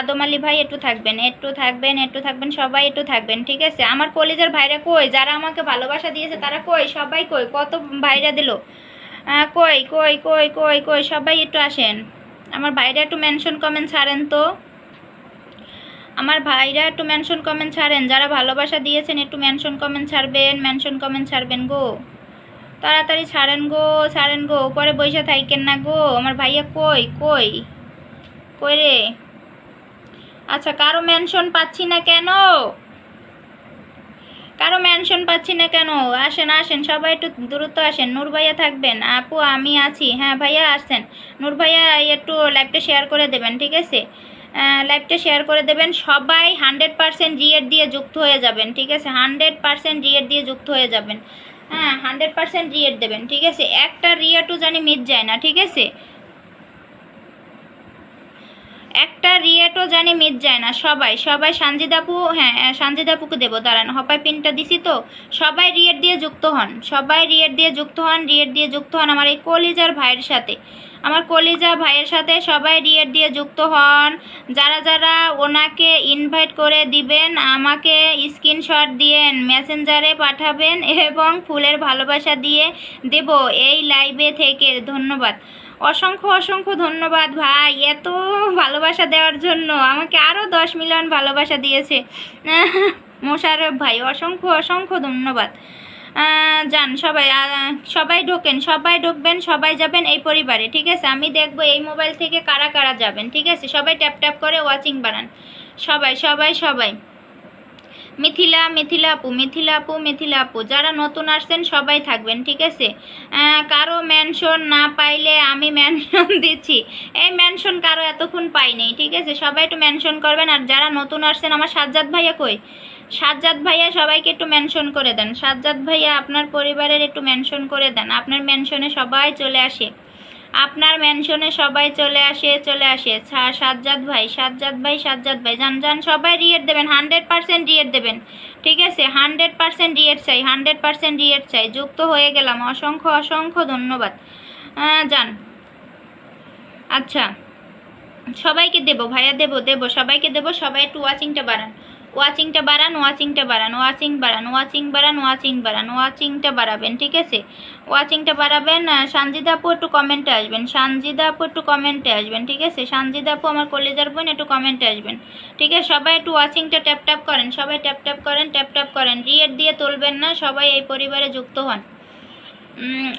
আদম আলী ভাই একটু থাকবেন একটু থাকবেন একটু থাকবেন, সবাই একটু থাকবেন, ঠিক আছে? আমার কলেজের ভাইরা কই? যারা আমাকে ভালোবাসা দিয়েছে তারা কই? সবাই কই? কত ভাইরা দিল? কই কই কই কই কই? সবাই একটু আসেন। আমার ভাইরা একটু মেনশন কমেন্ট ছাড়েন তো। আমার ভাইরা একটু মেনশন কমেন্ট ছাড়েন। যারা ভালোবাসা দিয়েছেন একটু মেনশন কমেন্ট ছাড়বেন মেনশন কমেন্ট ছাড়বেন গো। তাড়াতাড়ি ছাড়েন গো ছাড়েন গো। পরে বসে থাকেন না গো। আমার ভাইয়া কই? কই? কই রে? আচ্ছা কারও মেনশন পাচ্ছি না কেন? কারও মেনশন পাচ্ছি না কেন? আসেন আসেন, সবাই একটু দ্রুত আসেন। নূর ভাইয়া থাকবেন। আপু, আমি আছি। হ্যাঁ ভাইয়া আসছেন। নূর ভাইয়া, একটু লাইভটা শেয়ার করে দেবেন, ঠিক আছে? লাইভটা শেয়ার করে দেবেন। সবাই হান্ড্রেড পারসেন্ট রিয়েট দিয়ে যুক্ত হয়ে যাবেন, ঠিক আছে? হান্ড্রেড পার্সেন্ট রিয়েট দিয়ে যুক্ত হয়ে যাবেন। হ্যাঁ হান্ড্রেড পার্সেন্ট রিয়েট দেবেন, ঠিক আছে? একটা রিয়েটও জানি মিট যায় না, ঠিক আছে? একটা রিয়েটও জানি মিট যায় না, সবাই সবাই সানজিদাপু হ্যাঁ সানজিদাপুকে দেবো, দাঁড়ান হপায় পিনটা দিছি তো, সবাই রিয়েট দিয়ে যুক্ত হন, সবাই রিয়েট দিয়ে যুক্ত হন, রিয়েট দিয়ে যুক্ত হন আমার এই কলিজার ভাইয়ের সাথে, আমার কলিজা ভাইয়ের সাথে সবাই রিয়েট দিয়ে যুক্ত হন, যারা যারা ওনাকে ইনভাইট করে দিবেন, আমাকে স্ক্রিনশট দিয়েন মেসেঞ্জারে পাঠাবেন এবং ফুলের ভালোবাসা দিয়ে দেব, এই লাইভে থেকে, ধন্যবাদ। অসংখ্য অসংখ্য ধন্যবাদ ভাই, এত ভালোবাসা দেওয়ার জন্য। আমাকে আরও দশ মিলিয়ন ভালোবাসা দিয়েছে। মোশারফ ভাই, অসংখ্য অসংখ্য ধন্যবাদ। যান, সবাই সবাই ঢোকেন, সবাই ঢুকবেন, সবাই যাবেন এই পরিবারে, ঠিক আছে? আমি দেখব এই মোবাইল থেকে কারা কারা যাবেন, ঠিক আছে? সবাই ট্যাপ ট্যাপ করে ওয়াচিং বানান। সবাই সবাই সবাই। মিথিলা মিথিলা আপু মিথিলা আপু মিথিলা আপু, যারা নতুন আসছেন সবাই থাকবেন, ঠিক আছে? কারও মেনশন না পাইলে আমি মেনশন দিচ্ছি। এই মেনশন কারও এতক্ষণ পাইনি ঠিক আছে? সবাই একটু মেনশন করবেন, আর যারা নতুন আসছেন, আমার সাজ্জাদ ভাইয়া কই? সাজ্জাদ ভাইয়া সবাইকে একটু মেনশন করে দেন। সাজ্জাদ ভাইয়া আপনার পরিবারের একটু মেনশন করে দেন। আপনার মেনশনে সবাই চলে আসে। আপনার মেনশনে সবাই চলে আসে চলে আসে। সাজ্জাদ ভাই সাজ্জাদ ভাই সাজ্জাদ ভাই, যান যান, সবাই রিয়েট দেবেন হান্ড্রেড পার্সেন্ট রিয়েট দেবেন। ঠিক আছে? হান্ড্রেড পার্সেন্ট রিয়েট চাই হান্ড্রেড পার্সেন্ট রিয়েট চাই। যুক্ত হয়ে গেলাম। অসংখ্য অসংখ্য ধন্যবাদ। যান। আচ্ছা সবাইকে দেবো, ভাইয়া দেবো দেবো, সবাইকে দেবো, সবাই একটু ওয়াচিংটা বাড়ান। ওয়াচিংটা বাড়ান ওয়াচিংটা বাড়ান, ওয়াচিং বাড়ান ওয়াচিং বাড়ান ওয়াচিং বাড়ান, ওয়াচিংটা বাড়াবেন, ঠিক আছে? ওয়াচিংটা বাড়াবেন সানজিদা আপু একটু কমেন্টে আসবেন, সানজিদা আপু একটু কমেন্টে আসবেন, ঠিক আছে? সানজিদা আপু আমার কলেজার বোন, একটু কমেন্টে আসবেন, ঠিক আছে? সবাই একটু ওয়াচিংটা ট্যাপ ট্যাপ করেন, সবাই ট্যাপ ট্যাপ করেন, ট্যাপ ট্যাপ করেন, রিয়েট দিয়ে তুলবেন না, সবাই এই পরিবারে যুক্ত হন।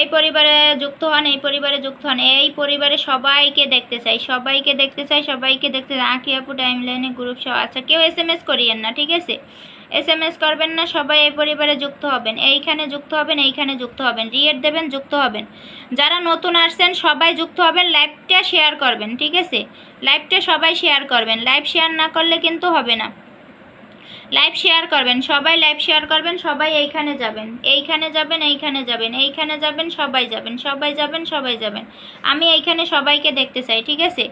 এই পরিবারে যুক্ত হন, এই পরিবারে যুক্ত হন। এই পরিবারে সবাইকে দেখতে চাই, সবাইকে দেখতে চাই, সবাইকে দেখতে চাই। আঁকি আপু টাইম লাইনে গ্রুপ সব আচ্ছা কেউ এস এম এস করিয়েন না, ঠিক আছে? এস এম এস করবেন না, সবাই এই পরিবারে যুক্ত হবেন। এইখানে যুক্ত হবেন, এইখানে যুক্ত হবেন। রিয়েট দেবেন, যুক্ত হবেন। যারা নতুন আসছেন, সবাই যুক্ত হবেন লাইভটা শেয়ার করবেন, ঠিক আছে? লাইভটা সবাই শেয়ার করবেন। লাইভ শেয়ার না করলে কিন্তু হবে না। লাইভ শেয়ার করবেন, সবাই লাইভ শেয়ার করবেন, সবাই এইখানে যাবেন। এইখানে যাবেন এইখানে যাবেন এইখানে যাবেন, সবাই যাবেন সবাই যাবেন সবাই যাবেন। আমি এইখানে সবাইকে দেখতে চাই, ঠিক আছে?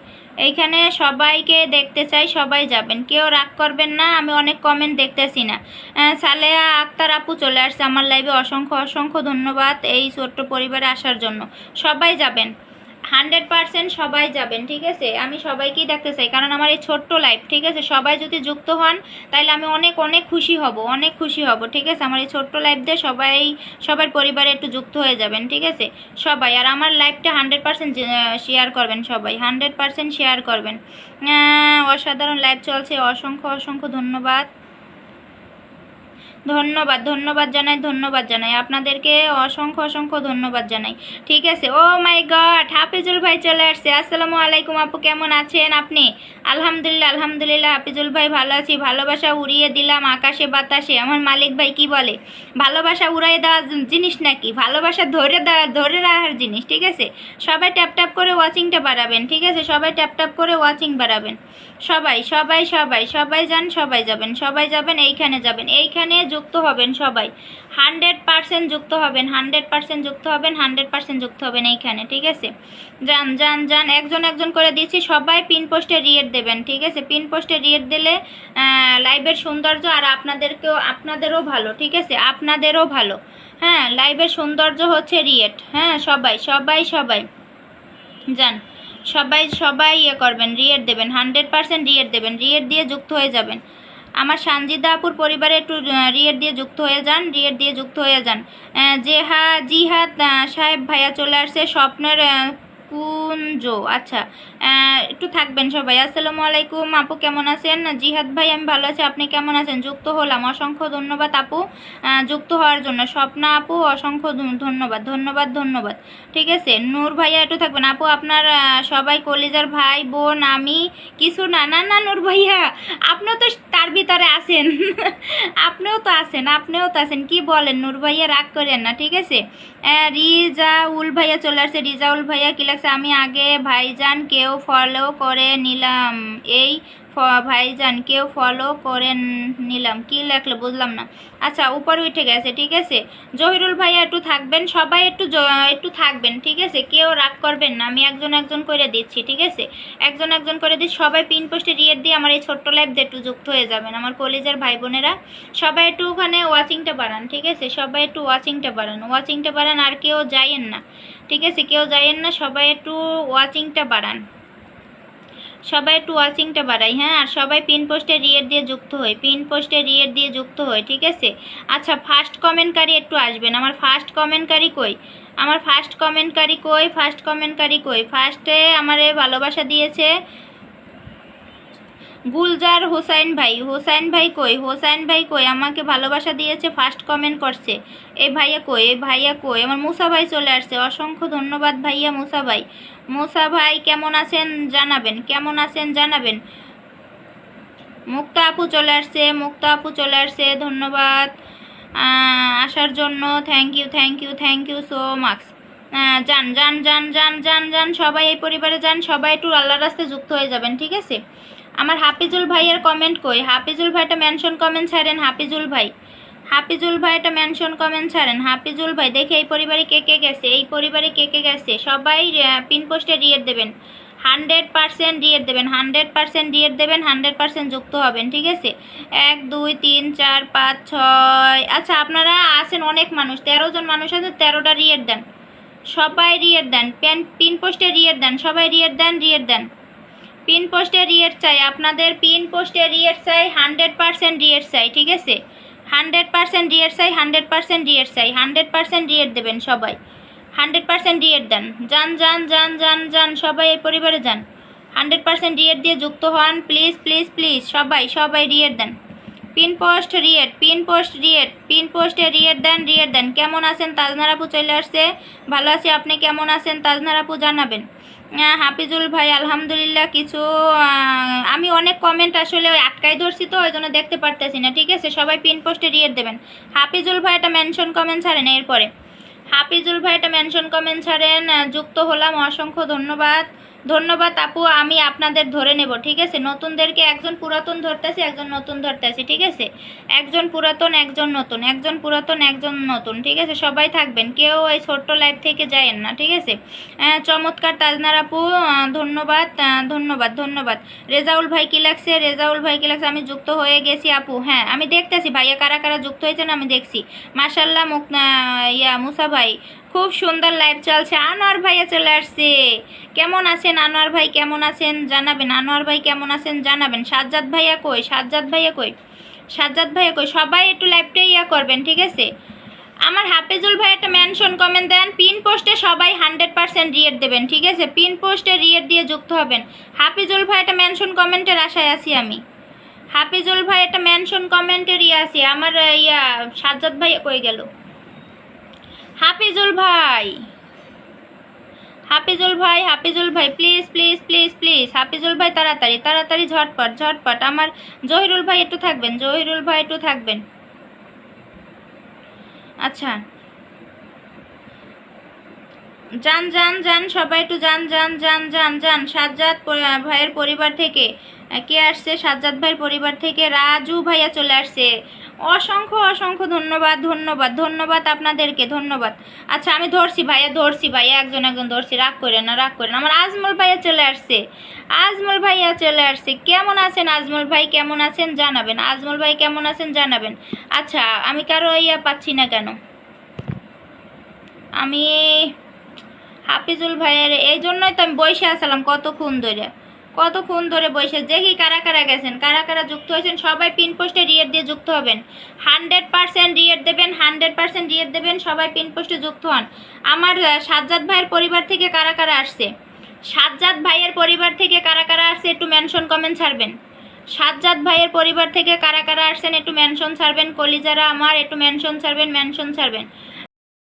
এইখানে সবাইকে দেখতে চাই, সবাই যাবেন। কেউ রাগ করবেন না, আমি অনেক কমেন্ট দেখতেছি না। সালেহা আক্তার আপু চলে আসছে আমার লাইভে অসংখ্য অসংখ্য ধন্যবাদ এই ছোট্ট পরিবারে আসার জন্য। সবাই যাবেন। হান্ড্রেড পার্সেন্ট সবাই যাবেন, ঠিক আছে? আমি সবাইকেই দেখতে চাই, কারণ আমার এই ছোট্ট লাইফ ঠিক আছে? সবাই যদি যুক্ত হন তাহলে আমি অনেক অনেক খুশি হব, অনেক খুশি হব, ঠিক আছে? আমার এই ছোট্ট লাইফ দিয়ে সবাই, সবার পরিবারে একটু যুক্ত হয়ে যাবেন, ঠিক আছে? সবাই, আর আমার লাইফটা হান্ড্রেড পার্সেন্ট শেয়ার করবেন সবাই, হান্ড্রেড পার্সেন্ট শেয়ার করবেন। অসাধারণ লাইফ চলছে, অসংখ্য অসংখ্য ধন্যবাদ। ধন্যবাদ ধন্যবাদ জানাই ধন্যবাদ জানাই। আপনাদেরকে অসংখ্য অসংখ্য ধন্যবাদ জানাই। ঠিক আছে? ও মাই গড, হাফিজুল ভাই চলে আসছে। আসসালামু আলাইকুম আপু, কেমন আছেন আপনি? আলহামদুলিল্লাহ আলহামদুলিল্লাহ, হাফিজুল ভাই ভালো আছি। ভালোবাসা উড়িয়ে দিলাম আকাশে বাতাসে। আমার মালিক ভাই কি বলে? ভালোবাসা উড়াই দেওয়া জি- জিনিস নাকি? ভালোবাসা ধরে দেওয়া, ধরে রাখার জিনিস, ঠিক আছে? সবাই ট্যাপ ট্যাপ করে ওয়াচিংটা বাড়াবেন, ঠিক আছে? সবাই ট্যাপ ট্যাপ করে ওয়াচিং বাড়াবেন। সবাই সবাই সবাই সবাই যান, সবাই যাবেন সবাই যাবেন, এইখানে যাবেন, এইখানে যুক্ত হবেন সবাই। হান্ড্রেড পার্সেন্ট যুক্ত হবেন হান্ড্রেড পার্সেন্ট যুক্ত হবেন হান্ড্রেড পার্সেন্ট যুক্ত হবেন এইখানে, ঠিক আছে? যান যান যান, একজন একজন করে দিচ্ছি, সবাই পিন পোস্টে রিয়েট দেবেন, ঠিক আছে? পিন পোস্টে রিয়েট দিলে লাইভের সৌন্দর্য আর আপনাদেরকেও, আপনাদেরও ভালো, ঠিক আছে? আপনাদেরও ভালো। হ্যাঁ লাইভের সৌন্দর্য হচ্ছে রিয়েট হ্যাঁ সবাই সবাই সবাই। যান, সবাই সবাই ইয়ে করবেন রিয়েট দেবেন হান্ড্রেড পার্সেন্ট রিয়েট দেবেন রিয়েট দিয়ে যুক্ত হয়ে যাবেন। আমার সানজিদা আপুর পরিবারে একটু রিয়েট দিয়ে যুক্ত হয়ে যান রিয়েট দিয়ে যুক্ত হয়ে যান। জেহা, জিহাদ সাহেব ভাইয়া চলে আসছে, স্বপ্নের কুঞ্জ আচ্ছা একটু থাকবেন সবাই। আসসালামু আলাইকুম, আপু কেমন আছেন? জিহাদ ভাই, আমি ভালো আছি, আপনি কেমন আছেন? যুক্ত হলাম। অসংখ্য ধন্যবাদ আপু যুক্ত হওয়ার জন্য। স্বপ্না আপু, অসংখ্য ধন্যবাদ ধন্যবাদ ধন্যবাদ। ঠিক আছে, নূর ভাইয়া, একটু থাকবেন। আপু, আপনার সবাই কলিজার ভাই, বোন, আমি, কিছু না। না না, নূর ভাইয়া, আপনিও তো তার ভিতরে আছেন। আপনিও তো আছেন, আপনিও তো আছেন। কি বলেন, নূর ভাইয়া, রাগ করেন না, ঠিক আছে? রিজাউল ভাইয়া চলে আসছে। রিজাউল ভাইয়া, কি লাগছে? আমি আগে ভাইজান কেউ ফলো করে নিলাম। এই ভাইজান, কেউ ফলো করে নিলাম। কি লেখলো বুঝলাম না। আচ্ছা উপরে উঠে গেছে, ঠিক আছে? জহিরুল ভাইয়া একটু থাকবেন, সবাই একটু একটু থাকবেন, ঠিক আছে? কেউ রাগ করবেন না, আমি একজন একজন করে দিচ্ছি, ঠিক আছে? একজন একজন করে দিচ্ছি, সবাই পিন পোস্টে রিয়েট দিয়ে আমার এই ছোট্ট লাইফ দিয়ে একটু যুক্ত হয়ে যাবেন। আমার কলেজের ভাই বোনেরা সবাই একটু ওখানে ওয়াচিংটা বাড়ান, ঠিক আছে? সবাই একটু ওয়াচিংটা বাড়ান ওয়াচিংটা বাড়ান, আর কেউ যাইয়েন না। ঠিক আছে, কেউ যাইয়েন না, সবাই একটু ওয়াচিংটা বাড়ান। সবাই একটু ওয়াচিংটা বাড়াই হ্যাঁ? আর সবাই পিন পোস্টে রিয়েট দিয়ে যুক্ত হয় পিন পোস্টে রিয়েট দিয়ে যুক্ত হয়, ঠিক আছে? আচ্ছা ফার্স্ট কমেন্টকারী একটু আসবেন। আমার ফার্স্ট কমেন্টকারী কই? আমার ফার্স্ট কমেন্টকারী কই? ফার্স্ট কমেন্টকারী কই? ফার্স্টে আমারে ভালোবাসা দিয়েছে গুলজার হোসাইন ভাই হোসাইন ভাই কই, হোসাইন ভাই কই, আমাকে ভালোবাসা দিয়েছে ফার্স্ট কমেন্ট করছে। এ ভাইয়া কই, এ ভাইয়া কই, আমার মুসা ভাই চলে আসছে, অসংখ্য ধন্যবাদ ভাইয়া মুসা ভাই। মুসা ভাই কেমন আছেন জানাবেন, কেমন আছেন জানাবেন? মুক্তা আপু চলে আসছে, মুক্তা আপু চলে আসছে, ধন্যবাদ। আসার জন্য thank you thank you thank you so much যান যান যান যান যান যান, সবাই এই পরিবারে যান, সবাই একটু আল্লাহ রাস্তায় যুক্ত হয়ে যাবেন, ঠিক আছে? আমার হাফিজুল ভাইয়ের কমেন্ট কই? হাফিজুল ভাইটা মেনশন কমেন্ট ছাড়েন, হাফিজুল ভাই। হাফিজুল ভাইটা মেনশন কমেন্ট ছাড়েন, হাফিজুল ভাই, দেখে এই পরিবারে কে কে গেছে? এই পরিবারে কে কে গেছে? সবাই পিন পোস্টে রিয়েট দেবেন। হান্ড্রেড পার্সেন্ট রিয়েট দেবেন হান্ড্রেড পার্সেন্ট রিয়েট দেবেন হান্ড্রেড পার্সেন্ট যুক্ত হবেন, ঠিক আছে? এক, দুই, তিন, চার, পাঁচ, ছয় আচ্ছা আপনারা আছেন অনেক মানুষ, তেরো জন মানুষ আছে, তেরোটা রিয়েট দেন। সবাই রিয়েট দেন পেন পিন পোস্টে রিয়েট দেন, সবাই রিয়েট দেন রিয়েট দেন। পিন পোস্টে রিয়েট চাই। আপনাদের পিন পোস্টে রিয়েট চাই, হান্ড্রেড পার্সেন্ট রিয়েট চাই, ঠিক আছে? হান্ড্রেড পার্সেন্ট রিয়েট চাই, হান্ড্রেড পার্সেন্ট রিয়েট চাই, হান্ড্রেড পার্সেন্ট রিয়েট দেবেন সবাই। হান্ড্রেড পার্সেন্ট রিয়েট দেন। যান যান যান যান যান, সবাই এই পরিবারে যান। হান্ড্রেড পার্সেন্ট রিয়েট দিয়ে যুক্ত হন, প্লিজ প্লিজ প্লিজ, সবাই সবাই রিয়েট দেন। Pin post react, pin post react, pin পোস্টে রিয়েট দেন রিয়েট দেন। কেমন আছেন তাজনার আপু চলে আসছে? ভালো আছি, আপনি কেমন আছেন তাজনার আপু জানাবেন। হাফিজুল ভাই, আলহামদুলিল্লাহ কিছু আমি অনেক কমেন্ট আসলে আটকাই ধরছি তো ওই জন্য দেখতে পারতেছি না, ঠিক আছে? সবাই পিন পোস্টে রিয়েট দেবেন। হাফিজুল ভাই, একটা মেনশন কমেন্ট ছাড়েন এরপরে। হাফিজুল ভাই, একটা মেনশন কমেন্ট ছাড়েন যুক্ত হলাম, অসংখ্য ধন্যবাদ। ধন্যবাদ আপু, আমি আপনাদের ধরে নেব, ঠিক আছে? নতুনদেরকে একজন পুরাতন ধরতেছি, একজন নতুন ধরতে ধরতেছি, ঠিক আছে? একজন পুরাতন, একজন নতুন, একজন পুরাতন, একজন নতুন, ঠিক আছে? সবাই থাকবেন, কেউ এই ছোট্ট লাইফ থেকে যায়েন না, ঠিক আছে? চমৎকার, তাজনার আপু ধন্যবাদ ধন্যবাদ ধন্যবাদ। রেজাউল ভাই কি লাগছে? রেজাউল ভাই কি লাগছে? আমি যুক্ত হয়ে গেছি, আপু হ্যাঁ আমি দেখতেছি, ভাইয়া কারা কারা যুক্ত হয়েছেন আমি দেখছি। মাশাল্লাহ মুক ইয়া, মুসা ভাই খুব সুন্দর লাইভ চলছে। আনোয়ার ভাইয়া চলে আসছে। কেমন আছেন আনোয়ার ভাই? কেমন আছেন? জানাবেন। আনোয়ার ভাই কেমন আছেন? জানাবেন। সাজ্জাদ ভাইয়া কই? সাজ্জাদ ভাইয়া কই? সাজ্জাদ ভাইয়া কই? সবাই একটু লাইভটা ইয়া করবেন, ঠিক আছে? আমার হাফেজুল ভাই একটা মেনশন কমেন্ট দেন। পিন পোস্টে সবাই হান্ড্রেড পার্সেন্ট রিয়েট দেবেন, ঠিক আছে? পিন পোস্টে রিয়েট দিয়ে যুক্ত হবেন। হাফিজুল ভাই একটা মেনশন কমেন্টের আশায় আছি আমি। হাফিজুল ভাই একটা মেনশন কমেন্টের ইয়ে আছি। আমার ইয়া, সাজ্জাদ ভাই কই গেল? হাফিজুল ভাই। হাফিজুল ভাই হাফিজুল ভাই please please please please Hafizul ভাই, তাড়াতাড়ি তাড়াতাড়ি, ঝটপট ঝটপট। আমার জহিরুল ভাই একটু থাকবেন, জহিরুল ভাই একটু থাকবেন। আচ্ছা। যান যান যান, সবাই একটু যান যান যান যান যান। সাজ্জাদ ভাইয়ের পরিবার থেকে কে আসছে? সাজ্জাদ ভাইয়ের পরিবার থেকে রাজু ভাইয়া চলে আসছে। অসংখ্য অসংখ্য ধন্যবাদ ধন্যবাদ ধন্যবাদ আপনাদেরকে, ধন্যবাদ। আচ্ছা আমি ধরছি ভাইয়া ধরছি ভাইয়া, একজন একজন ধরছি। রাগ করে না, রাগ করে না। আমার আজমল ভাইয়া চলে আসছে। আজমল ভাইয়া চলে আসছে। কেমন আছেন আজমল ভাই? কেমন আছেন? জানাবেন। আজমল ভাই, কেমন আছেন? জানাবেন। আচ্ছা আমি কারও ইয়া পাচ্ছি না কেন? আমি হাফিজুল ভাইয়ের, এই জন্যই তো আমি বসে আসলাম কতক্ষণ ধরে। কতক্ষণ ধরে বসে দেখি কারা কারা গেছেন, কারা কারা যুক্ত হয়েছেন, সবাই পিন পোস্টে রিয়েট দিয়ে যুক্ত হবেন। হান্ড্রেড পার্সেন্ট রিয়েট দেবেন, হান্ড্রেড পার্সেন্ট রিয়েট দেবেন, সবাই পিন পোস্টে যুক্ত হন। আমার সাজ্জাদ ভাইয়ের পরিবার থেকে কারা কারা আসছে? সাজ্জাদ ভাইয়ের পরিবার থেকে কারা কারা আসছে একটু মেনশন কমেন্ট ছাড়বেন। সাজ্জাদ ভাইয়ের পরিবার থেকে কারা কারা আসছেন একটু মেনশন ছাড়বেন, কলিজারা আমার একটু মেনশন ছাড়বেন মেনশন ছাড়বেন।